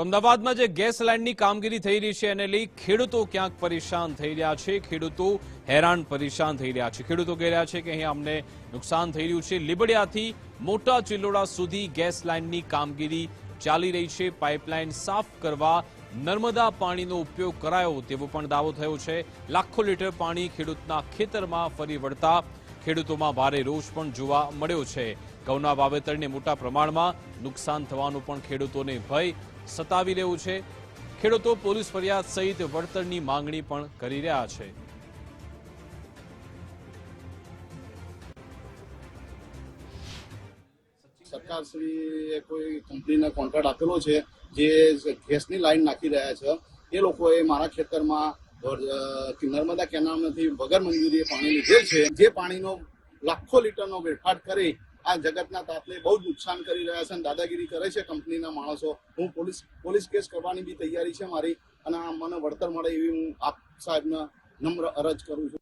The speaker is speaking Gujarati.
તો અમદાવાદમાં જે ગેસ લાઇનની કામગીરી થઈ રહી છે એને લઈ ખેડૂતો ક્યાંક પરેશાન થઈ રહ્યા છે. ખેડૂતો હેરાન પરેશાન થઈ રહ્યા છે. ખેડૂતો કહી રહ્યા છે કે અહીં અમને નુકસાન થઈ રહ્યું છે. લીબડિયાથી મોટા ચિલોડા સુધી ગેસ લાઇનની કામગીરી ચાલી રહી છે. પાઇપલાઇન સાફ કરવા નર્મદા પાણીનો ઉપયોગ કરાયો તેવો પણ દાવો થયો છે. લાખો લીટર પાણી ખેડૂતના ખેતરમાં ફરી વળતા ખેડૂતોમાં ભારે રોષ પણ જોવા મળ્યો છે. ઘઉંના વાવેતરને મોટા પ્રમાણમાં નુકસાન થવાનું પણ ખેડૂતોને ભય સતાવી રહ્યું છે. ખેડૂતો પોલીસ ફરિયાદ સહિત વળતરની માંગણી પણ કરી રહ્યા છે. સરકારશ્રીએ કોઈ કંપનીને કોન્ટ્રાક્ટ આપેલો છે, જે ગેસની લાઈન નાખી રહ્યા છે. એ લોકોએ મારા ખેતરમાં નર્મદા કેનાલમાંથી વગર મંજૂરીએ પાણી લીધેલ છે. જે પાણીનો લાખો લીટરનો વેડફાટ કરી આ જગતના તાતને બહુ જ નુકસાન કરી રહ્યા છે અને દાદાગીરી કરે છે કંપનીના માણસો. હું પોલીસ પોલીસ કેસ કરવાની બી તૈયારી છે મારી અને મને વળતર મળે એવી હું આપ સાહેબને નમ્ર અરજ કરું છું.